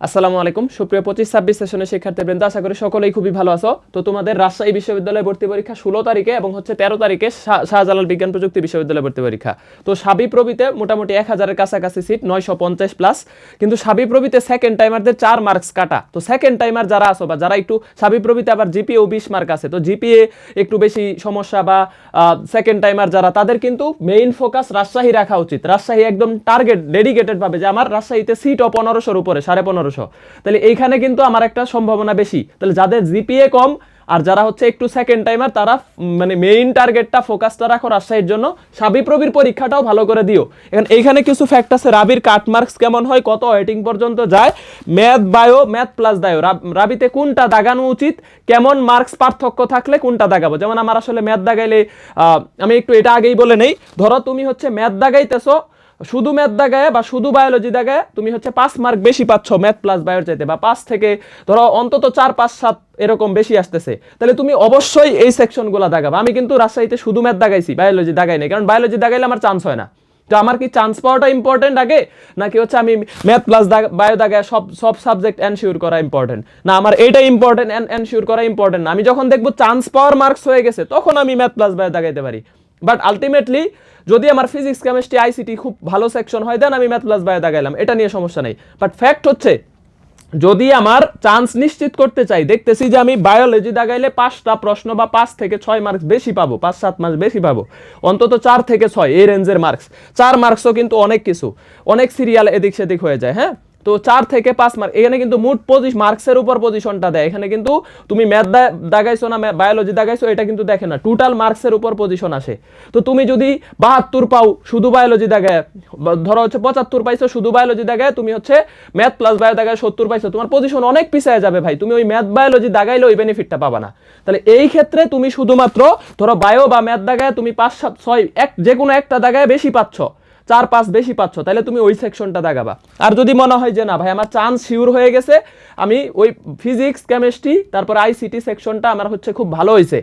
আসসালামু আলাইকুম। সুপ্রিয় পঁচিশ, ছাব্বিশ সেশনের শিক্ষার্থীবৃন্দ, আশা করি সকলেই খুবই ভালো আছো। তো তোমাদের রাজশাহী বিশ্ববিদ্যালয়ে ভর্তি পরীক্ষা ষোলো তারিখে এবং হচ্ছে তেরো তারিখে শাহ- শাহজালাল বিজ্ঞান প্রযুক্তি বিশ্ববিদ্যালয়ে ভর্তি পরীক্ষা। তো সাবি প্রবিতে মোটামুটি এক হাজারের কাছাকাছি সিট নয়শো পঞ্চাশ প্লাস কিন্তু সাবি প্রবিতে সেকেন্ড টাইমারদের চার মার্কস কাটা। তো সেকেন্ড টাইমার যারা আসো বা যারা একটু সাবি প্রবিতে আবার জিপিএ বিশ মার্ক আছে, তো জিপিএ একটু বেশি সমস্যা বা সেকেন্ড টাইমার যারা, তাদের কিন্তু মেইন ফোকাস রাজশাহী রাখা উচিত। রাজশাহী একদম টার্গেট ডেডিকেটেডভাবে যে আমার রাজশাহীতে সিটও পনেরোশোর উপরে, সাড়ে পনেরোশো তাহলে এইখানে কিন্তু আমার একটা সম্ভাবনা বেশি। তাহলে যাদের জিপিএ কম আর যারা হচ্ছে একটু সেকেন্ড টাইমার তারা মানে মেইন টার্গেটটা ফোকাসটা রাখো রাজশাহীর জন্য সাবি প্রবির পরীক্ষাটাও ভালো করে দিও। এখন এইখানে কিছু ফ্যাক্ট আছে, রাবির কাট মার্কস কেমন হয়, কত ওয়েটিং পর্যন্ত যায় ম্যাথ বায়ো ম্যাথ প্লাস দায়ো রাবিতে কোনটা দাগানো উচিত, কেমন মার্কস পার্থক্য থাকলে কোনটা দাগাবো? যেমন আমার আসলে ম্যাথ দাগাইলে আমি একটু এটা আগেই বলে নেই। ধরো তুমি হচ্ছে ম্যাথ দাগাইতেছো শুধু ম্যাথ দাগায় বা শুধু বায়োলজি দাগায় তুমি হচ্ছে পাঁচ মার্ক বেশি পাচ্ছ ম্যাথ প্লাস বায়োর চাইতে, বা পাঁচ থেকে ধরো অন্তত চার, পাঁচ, সাত এরকম বেশি আসতেছে। তাহলে তুমি অবশ্যই এই সেকশনগুলো দাগাবা আমি কিন্তু রাজশাহীতে শুধু ম্যাথ দাগাইছি বায়োলজি দাগাই নাই, কারণ বায়োলজি দাগাইলে আমার চান্স হয় না। তো আমার কি চান্স পাওয়াটা ইম্পর্টেন্ট আগে? নাকি হচ্ছে আমি ম্যাথ প্লাস বায়ো দাগায় সব সব সাবজেক্ট এনশিওর করা ইম্পর্টেন্ট না, আমার এটা ইম্পর্টেন্ট এনশিওর করা ইম্পর্টেন্ট না। আমি যখন দেখব চান্স পাওয়ার মার্কস হয়ে গেছে, তখন আমি ম্যাথ প্লাস বায়ো দাগাইতে পারি। বাট আলটিমেটলি যদি আমার ফিজিক্স কেমিস্ট্রি আইসিটি খুব ভালো সেকশন হয় দেন আমি ম্যাথ প্লাস বায়ো দাগাইলাম এটা নিয়ে সমস্যা নেই। বাট ফ্যাক্ট হচ্ছে, যদি আমার চান্স নিশ্চিত করতে চাই, দেখতেছি যে আমি বায়োলজি দাগাইলে পাঁচটা প্রশ্ন বা পাঁচ থেকে ছয় মার্কস বেশি পাবো, পাঁচ, সাত মার্কস বেশি পাবো। অন্তত চার থেকে ছয়, এই রেঞ্জের মার্কস চার মার্কসও কিন্তু অনেক কিছু। অনেক সিরিয়াল এদিক সেদিক হয়ে যায় হ্যাঁ? তো চার থেকে পাঁচ মার্ক এখানে কিন্তু মোট পজিশন মার্কসের উপর পজিশনটা দেয়। এখানে কিন্তু তুমি ম্যাথ দাগাইছো না বায়োলজি দাগাইছো, এটা কিন্তু দেখে না। টোটাল মার্কসের উপর পজিশন আসে। তো তুমি যদি বাহাত্তর পাও শুধু বায়োলজি দাগায় ধরো হচ্ছে পঁচাত্তর পাইছো, শুধু বায়োলজি দাগায়, তুমি হচ্ছে ম্যাথ প্লাস বায়ো দাগায় সত্তর পাইছো। তোমার পজিশন অনেক পিছিয়ে যাবে ভাই। তুমি ওই ম্যাথ বায়োলজি দাগাইলে ওই বেনিফিটটা পাবা না। তাহলে এই ক্ষেত্রে তুমি শুধুমাত্র ধরো বায়ো বা ম্যাথ দাগায় তুমি পাঁচ, সাত, ছয়, এক যে কোনো একটা দাগায় বেশি পাচ্ছ। চার পাঁচ বেশি পাচ্ছ, তাহলে তুমি ওই সেকশনটা দাগাবা আর যদি মনে হয় যে না ভাই, আমার চান্স শিওর হয়ে গেছে, আমি ওই ফিজিক্স কেমিস্ট্রি তারপর আইসিটি সেকশনটা আমার হচ্ছে খুব ভালো হয়েছে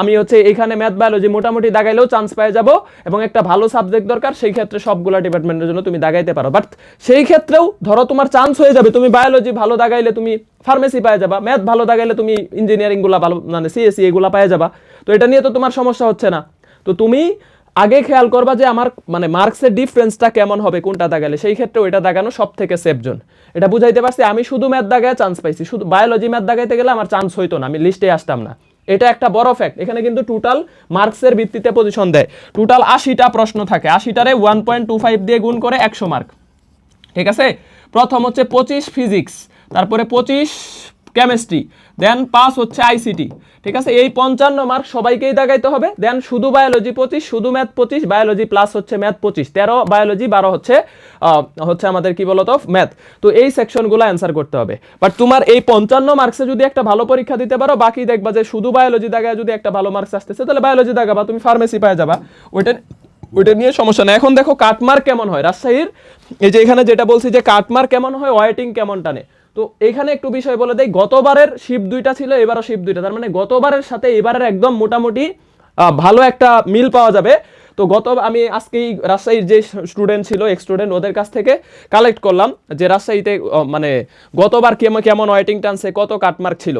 আমি হচ্ছে এখানে ম্যাথ বায়োলজি মোটামুটি দাগাইলেও চান্স পেয়ে যাব, এবং একটা ভালো সাবজেক্ট দরকার, সেই ক্ষেত্রে সবগুলো ডিপার্টমেন্টের জন্য তুমি দাগাইতে পারো। বাট সেই ক্ষেত্রেও ধরো তোমার চান্স হয়ে যাবে, তুমি বায়োলজি ভালো দাগাইলে তুমি ফার্মেসি পাওয়া যাবা ম্যাথ ভালো দাগাইলে তুমি ইঞ্জিনিয়ারিংগুলা ভালো মানে সিএসসি এগুলা পাওয়া যাবা। তো এটা নিয়ে তো তোমার সমস্যা হচ্ছে না। তো তুমি আগে খেয়াল করবা যে আমার মানে মার্কসের ডিফারেন্সটা কেমন হবে কোনটা দাগালে। সেই ক্ষেত্রে ওইটা দাগানো সব থেকে সেফ জোন এটা বুঝাইতে পারছি, আমি শুধু ম্যাথ দাগায় চান্স পাইছি। শুধু বায়োলজি ম্যাথ দাগাইতে গেলে আমার চান্স হইতো না, আমি লিস্টে আসতাম না। এটা একটা বড় ফ্যাক্ট এখানে কিন্তু টোটাল মার্কসের ভিত্তিতে পজিশন দেয়। টোটাল আশিটা প্রশ্ন থাকে। আশিটারে ওয়ান পয়েন্ট টু ফাইভ দিয়ে গুণ করে একশো মার্ক ঠিক আছে? প্রথম হচ্ছে পঁচিশ ফিজিক্স তারপরে পঁচিশ কেমিস্ট্রি দেন পাস হচ্ছে আইসিটি ঠিক আছে? এই পঞ্চান্ন মার্ক সবাইকেই দাগাইতে হবে। দেন শুধু বায়োলজি পঁচিশ, শুধু ম্যাথ পঁচিশ বায়োলজি প্লাস হচ্ছে ম্যাথ পঁচিশ, তেরো বায়োলজি বারো হচ্ছে হচ্ছে আমাদের কি বলতো? ম্যাথ তো এই সেকশনগুলো অ্যান্সার করতে হবে। বাট তোমার এই পঞ্চান্ন মার্কসে যদি একটা ভালো পরীক্ষা দিতে পারো, বাকি দেখবা যে শুধু বায়োলজি দাগায় যদি একটা ভালো মার্কস আসতেছে, তাহলে বায়োলজি দাগাবা তুমি ফার্মেসি পায়ে যাবা। ওইটা ওইটা নিয়ে সমস্যা নেই। এখন দেখো কাটমার্ক কেমন হয়? রাজশাহীর, এই যে এখানে যেটা বলছি যে কাটমার্ক কেমন হয় ওয়েটিং কেমন টানে? তো এখানে একটু বিষয় বলে দেয় গতবারের শিপ দুইটা ছিল, এবারও শিপ দুইটা। তার মানে গতবারের সাথে এবারের একদম মোটামুটি ভালো একটা মিল পাওয়া যাবে। তো গত, আমি আজকেই রাজশাহীর যে স্টুডেন্ট ছিল এক স্টুডেন্ট ওদের কাছ থেকে কালেক্ট করলাম যে রাজশাহীতে মানে গতবার কেমন কেমন ওয়েটিং টানছে, কত কাটমার্ক ছিল।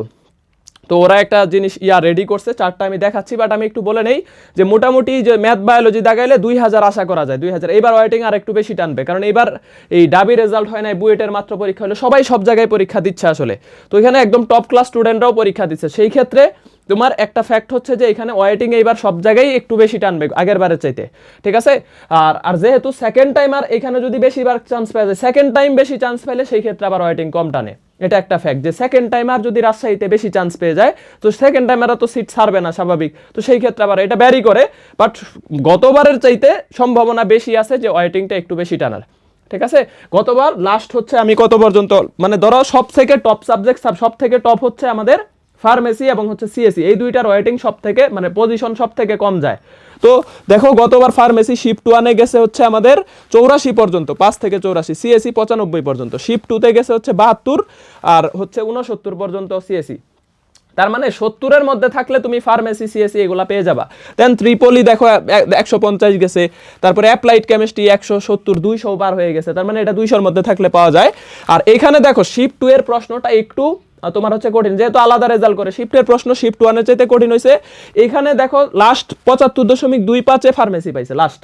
তো ওরা একটা জিনিস, ইয়া রেডি করছে, চারটা আমি দেখাচ্ছি বাট আমি একটু বলে নেই যে মোটামুটি যে ম্যাথ বায়োলজি দাগাইলে দুই হাজার আশা করা যায়। দুই হাজার, এবার ওয়েটিং আর একটু বেশি টানবে, কারণ এবার এই ডাবি রেজাল্ট হয় না বুয়েটের মাত্র পরীক্ষা হলে, সবাই সব জায়গায় পরীক্ষা দিচ্ছে আসলে। তো এখানে একদম টপ ক্লাস স্টুডেন্টরাও পরীক্ষা দিচ্ছে। সেই ক্ষেত্রে তোমার একটা ফ্যাক্ট হচ্ছে যে এখানে ওয়েটিং এইবার সব জায়গায় একটু বেশি টানবে, আগের বারের চাইতে, ঠিক আছে? আর আর যেহেতু সেকেন্ড টাইম আর এখানে যদি বেশিবার চান্স পাওয়া যায় সেকেন্ড টাইম বেশি চান্স পেলে সেই ক্ষেত্রে আবার ওয়েটিং কম টানে। এটা একটা ফ্যাক্ট যে সেকেন্ড টাইমার যদি রাজশাহীতে বেশি চান্স পেয়ে যায়, তো সেকেন্ড টাইমাররা তো সিট ছাড়বে না, স্বাভাবিক। তো সেই ক্ষেত্রে আবার এটা ব্যারি করে বাট গতবারের চাইতে সম্ভাবনা বেশি আছে যে ওয়েটিংটা একটু বেশি টানার, ঠিক আছে? গতবার লাস্ট হচ্ছে আমি কত পর্যন্ত মানে ধরো সব থেকে টপ সাবজেক্ট সব থেকে টপ হচ্ছে আমাদের ফার্মেসি এবং হচ্ছে সিএসসি এই দুইটার ওয়েটিং সব থেকে মানে পজিশন সব থেকে কম যায়। তো দেখো, গতবার ফার্মেসি শিফট ওয়ানে গেছে হচ্ছে আমাদের চৌরাশি পর্যন্ত, পাঁচ থেকে চৌরাশি সিএসসি পঁচানব্বই পর্যন্ত শিফট টুতে গেছে হচ্ছে বাহাত্তর, আর হচ্ছে উনসত্তর পর্যন্ত সিএসসি তার মানে সত্তরের মধ্যে থাকলে তুমি ফার্মেসি সিএসসি এগুলা পেয়ে যাবা। দেন ত্রিপলি দেখো একশো পঞ্চাশ গেছে, তারপরে অ্যাপ্লাইড কেমিস্ট্রি একশো সত্তর, দুইশো বার হয়ে গেছে, তার মানে এটা দুইশোর মধ্যে থাকলে পাওয়া যায়। আর এখানে দেখো শিফট টু এর প্রশ্নটা একটু তোমার হচ্ছে কঠিন, যেহেতু আলাদা রেজাল্ট করে শিফটের প্রশ্ন শিফট ওয়ানের চাইতে কঠিন হয়েছে এখানে দেখো লাস্ট পঁচাত্তর দশমিক দুই পাঁচে ফার্মেসি পাইছে লাস্ট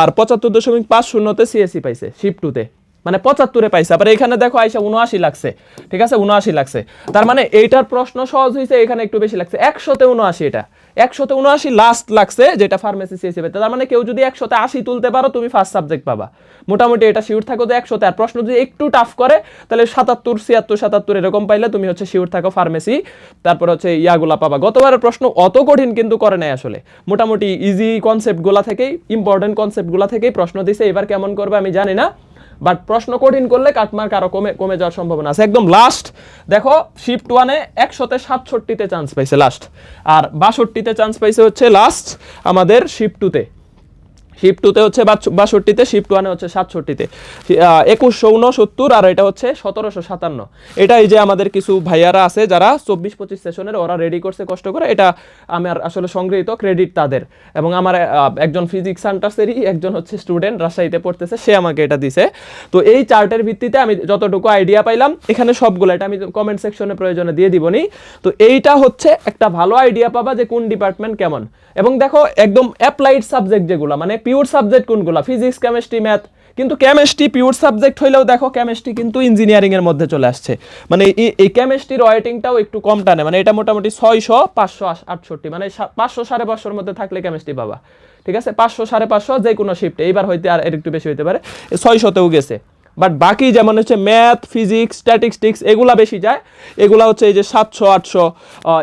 আর পঁচাত্তর দশমিক পাঁচ শূন্যতে সিএসি পাইছে শিফট টুতে মানে পঁচাত্তরে পাইছে, আবার এখানে দেখো আইসা উনআশি লাগছে, ঠিক আছে? উনআশি লাগছে। তার মানে এইটার প্রশ্ন সহজ হয়েছে এখানে একটু বেশি লাগছে। একশোতে উনআশি এটা। একশোতে উনআশি লাস্ট লাগছে, যেটা ফার্মেসি পেতে তার মানে কেউ যদি একশোতে আশি তুলতে পারো, তুমি ফার্স্ট সাবজেক্ট পাবা। মোটামুটি এটা শিওর থাকো যে একশোতে। আর প্রশ্ন যদি একটু টাফ করে, তাহলে সাতাত্তর, ছিয়াত্তর, সাতাত্তর এরকম পাইলে তুমি হচ্ছে শিওর থাকো ফার্মেসি তারপর হচ্ছে ইয়াগুলা পাবা। গতবারের প্রশ্ন অত কঠিন কিন্তু করে নাই আসলে। মোটামুটি ইজি কনসেপ্টগুলা থেকেই ইম্পর্টেন্ট কনসেপ্টগুলা থেকেই প্রশ্ন দিছে। এবার কেমন করবে আমি জানি না। বাট প্রশ্ন কঠিন করলে কাটমার্ক আরও কমে কমে যাওয়ার সম্ভাবনা আছে। একদম লাস্ট দেখো শিফট ওয়ানে একশোতে সাতষট্টিতে চান্স পাইছে লাস্ট আর বাষট্টিতে চান্স পাইছে হচ্ছে লাস্ট আমাদের শিফট টুতে শিফট টুতে হচ্ছে বাষট্টিতে শিফট ওয়ানে হচ্ছে সাতষট্টিতে। একুশশো উনসত্তর আর এটা হচ্ছে সতেরোশো সাতান্ন। এটা এই যে আমাদের কিছু ভাইয়ারা আছে যারা চব্বিশ পঁচিশ সেশনের ওরা রেডি করছে কষ্ট করে। এটা আমার আসলে সংগৃহীত ক্রেডিট তাদের। এবং আমার একজন ফিজিক্স সান্টাসেরই একজন হচ্ছে স্টুডেন্ট রাজশাহীতে পড়তেছে, সে আমাকে এটা দিছে। তো এই চার্টের ভিত্তিতে আমি যতটুকু আইডিয়া পাইলাম, এখানে সবগুলো এটা আমি কমেন্ট সেকশনে প্রয়োজনে দিয়ে দিবনি তো এইটা হচ্ছে একটা ভালো আইডিয়া পাবা যে কোন ডিপার্টমেন্ট কেমন। এবং দেখো, একদম অ্যাপ্লাইড সাবজেক্ট যেগুলো মানে পিওর সাবজেক্ট কোনগুলো? ফিজিক্স কেমিস্ট্রি ম্যাথ কিন্তু কেমিস্ট্রি পিওর সাবজেক্ট হইলেও দেখো কেমিস্ট্রি কিন্তু ইঞ্জিনিয়ারিং এর মধ্যে চলে আসছে। মানে এই- কেমিস্ট্রির ওয়েটিংটাও একটু কম টানে। মানে এটা মোটামুটি ছয়শো, পাঁচশো আটষট্টি। মানে পাঁচশো সাড়ে পাঁচশোর মধ্যে থাকলে কেমিস্ট্রি পাবা। ঠিক আছে? পাঁচশো সাড়ে পাঁচশো যে কোনো শিফটে এইবার হইতে আর একটু বেশি হইতে পারে। ছয়শোতেও গেছে। বাট বাকি যেমন হচ্ছে ম্যাথ ফিজিক্স স্ট্যাটিস্টিক্স এগুলা বেশি যায়। এগুলা হচ্ছে এই যে সাতশো, আটশো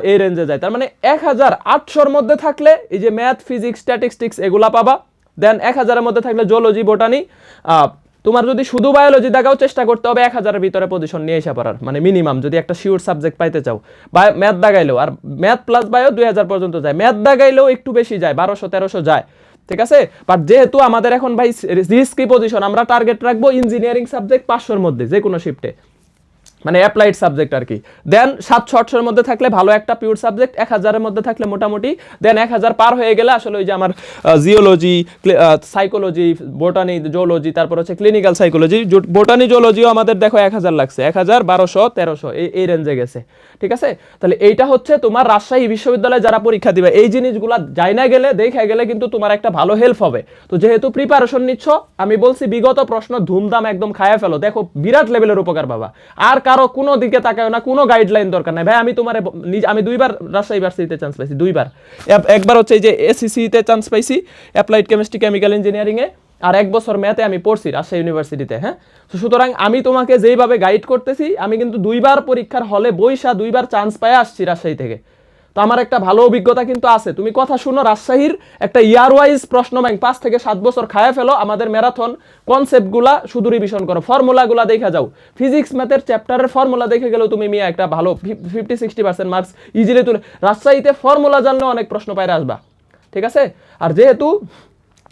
এই রেঞ্জে যায়। তার মানে এক হাজার আটশোর মধ্যে থাকলে এই যে ম্যাথ ফিজিক্স স্ট্যাটিস্টিক্স এগুলা পাবা। দেন এক হাজারের মধ্যে থাকলে জোলজি বোটানি তোমার যদি শুধু বায়োলজি দেখাও চেষ্টা করতে হবে, এক হাজারের ভিতরে পজিশন নিয়ে এসে পড়ার মানে মিনিমাম যদি একটা শিওর সাবজেক্ট পাইতে চাও। বায়ো ম্যাথ দাগাইলেও আর ম্যাথ প্লাস বায়ো দুই হাজার পর্যন্ত যায়। ম্যাথ দাগাইলেও একটু বেশি যায়, বারোশো, তেরোশো যায়, ঠিক আছে? বাট যেহেতু আমাদের এখন ভাই রিস্কি পজিশন আমরা টার্গেট রাখব ইঞ্জিনিয়ারিং সাবজেক্ট পাঁচশোর মধ্যে যে কোনো শিফটে মানে অ্যাপ্লাইড সাবজেক্ট আর কি। দেন সাতশো আটশোর মধ্যে থাকলে ভালো একটা পিওর সাবজেক্ট এক হাজারের মধ্যে থাকলে মোটামুটি দেন এক হাজার পার হয়ে গেলে আসলে ওই যে আমার জিওলজি সাইকোলজি বোটানি জোলজি তারপর হচ্ছে ক্লিনিক্যাল সাইকোলজি বোটানি জোলজিও আমাদের দেখো এক হাজার লাগছে, এক হাজার বারোশো, তেরোশো, এই এই রেঞ্জে গেছে, ঠিক আছে? তাহলে এইটা হচ্ছে তোমার রাজশাহী বিশ্ববিদ্যালয়ে যারা পরীক্ষা দিবে, এই জিনিসগুলা যাই না গেলে, দেখে গেলে কিন্তু তোমার একটা ভালো হেল্প হবে। তো যেহেতু প্রিপারেশন নিচ্ছ, আমি বলছি বিগত প্রশ্ন ধুমধাম একদম খায়া ফেলো। দেখো বিরাট লেভেলের উপকার পাবা। আর কারও কোনো দিকে তাকায় না, কোনো গাইডলাইন দরকার নাই। ভাই, আমি তোমার আমি দুইবার রাজশাহী ইউনিভার্সিটিতে চান্স পাইছি, দুইবার। একবার হচ্ছে যে এসিসিতে চান্স পাইছি অ্যাপ্লাইড কেমিস্ট্রি কেমিক্যাল ইঞ্জিনিয়ারিংয়ে আর এক বছর ম্যাথে আমি পড়ছি রাজশাহী ইউনিভার্সিটিতে হ্যাঁ? সুতরাং আমি তোমাকে যেইভাবে গাইড করতেছি, আমি কিন্তু দুইবার পরীক্ষার হলে বইসা দুইবার চান্স পাই আসছি রাজশাহী থেকে। তো আমার একটা ভালো অভিজ্ঞতা কিন্তু আছে। তুমি কথা শুনো, রাজশাহীর একটা ইয়ার ওয়াইজ প্রশ্ন ব্যাংক পাঁচ থেকে সাত বছর খায়া ফেলো। আমাদের ম্যারাথন কনসেপ্টগুলা শুধু রিভিশন করো। ফর্মুলাগুলা দেখা যাও। ফিজিক্স ম্যাথের চ্যাপ্টারের ফর্মুলা দেখে গেলেও তুমি মিয়া একটা ভালো fifty sixty percent marks easily তুলে রাজশাহীতে ফর্মুলা জানলে অনেক প্রশ্ন পাইরে আসবা। ঠিক আছে? আর যেহেতু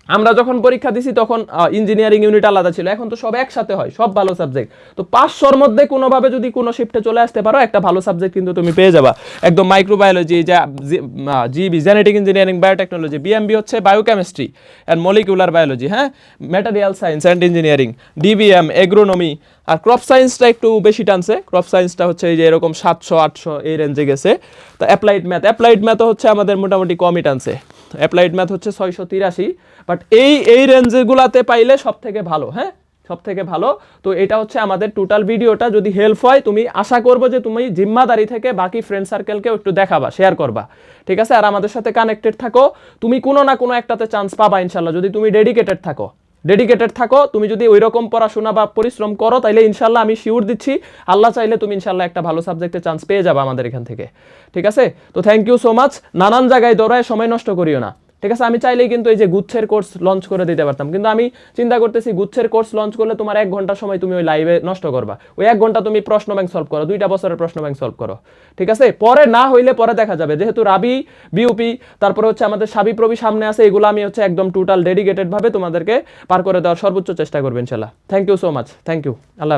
আমরা যখন পরীক্ষা দিছি তখন ইঞ্জিনিয়ারিং ইউনিট আলাদা ছিল। এখন তো সব একসাথে হয়, সব ভালো সাবজেক্ট তো পাঁচশোর মধ্যে কোনোভাবে যদি কোনো শিফটে চলে আসতে পারো, একটা ভালো সাবজেক্ট কিন্তু তুমি পেয়ে যাবা। একদম মাইক্রোবায়োলজি যা GB genetic engineering biotechnology BMB হচ্ছে বায়োকেমিস্ট্রি অ্যান্ড মলিকুলার বায়োলজি হ্যাঁ? Material science and engineering DBM agronomy R crop সায়েন্সটা একটু বেশি টানছে। ক্রপ সায়েন্সটা হচ্ছে এই যে এরকম সাতশো, আটশো এই রেঞ্জে গেছে। তো অ্যাপ্লাইড ম্যাথ অ্যাপ্লাইড ম্যাথও হচ্ছে আমাদের মোটামুটি কমই টানছে। অ্যাপ্লাইড ম্যাথ হচ্ছে ছয়শো তিরাশি বাট এই এই রেঞ্জগুলাতে পাইলে সব থেকে ভালো হ্যাঁ? সব থেকে ভালো। তো এটা হচ্ছে আমাদের টোটাল ভিডিওটা যদি হেল্প হয়, তুমি আশা করব যে তুমি জিম্মাদারি থেকে বাকি ফ্রেন্ড সার্কেলকেও একটু দেখাবা শেয়ার করবা। ঠিক আছে? আর আমাদের সাথে কানেক্টেড থাকো। তুমি কোনো না কোনো একটাতে চান্স পাবা ইনশাল্লাহ যদি তুমি ডেডিকেটেড থাকো। ডেডিকেটেড থাকো, তুমি যদি ওই রকম পড়াশোনা বা পরিশ্রম করো তাহলে ইনশাল্লাহ আমি শিওর দিচ্ছি। আল্লাহ চাইলে তুমি ইনশাল্লাহ একটা ভালো সাবজেক্টে চান্স পেয়ে যাবে আমাদের এখান থেকে। ঠিক আছে? তো থ্যাংক ইউ সো মাচ নানান জায়গায় দৌড়ায় সময় নষ্ট করিও না। ঠিক আছে? আমি চাইলেই কিন্তু এই যে গুচ্ছের কোর্স লঞ্চ করে দিতে পারতাম। কিন্তু আমি চিন্তা করতেছি, গুচ্ছের কোর্স লঞ্চ করলে তোমার এক ঘণ্টা সময় তুমি ওই লাইভে নষ্ট করবা। ওই এক ঘণ্টা তুমি প্রশ্ন ব্যাংক সলভ করো, দুইটা বছরের প্রশ্ন ব্যাংক সলভ করো। ঠিক আছে? পরে না হইলে পরে দেখা যাবে। যেহেতু রাবি বিউপি তারপরে হচ্ছে আমাদের সাবি প্রবি সামনে আছে, এগুলো আমি হচ্ছে একদম টোটাল ডেডিকেটেডভাবে তোমাদেরকে পার করে দেওয়ার সর্বোচ্চ চেষ্টা করবেন ইনশাল্লাহ। Thank you so much thank you Allah.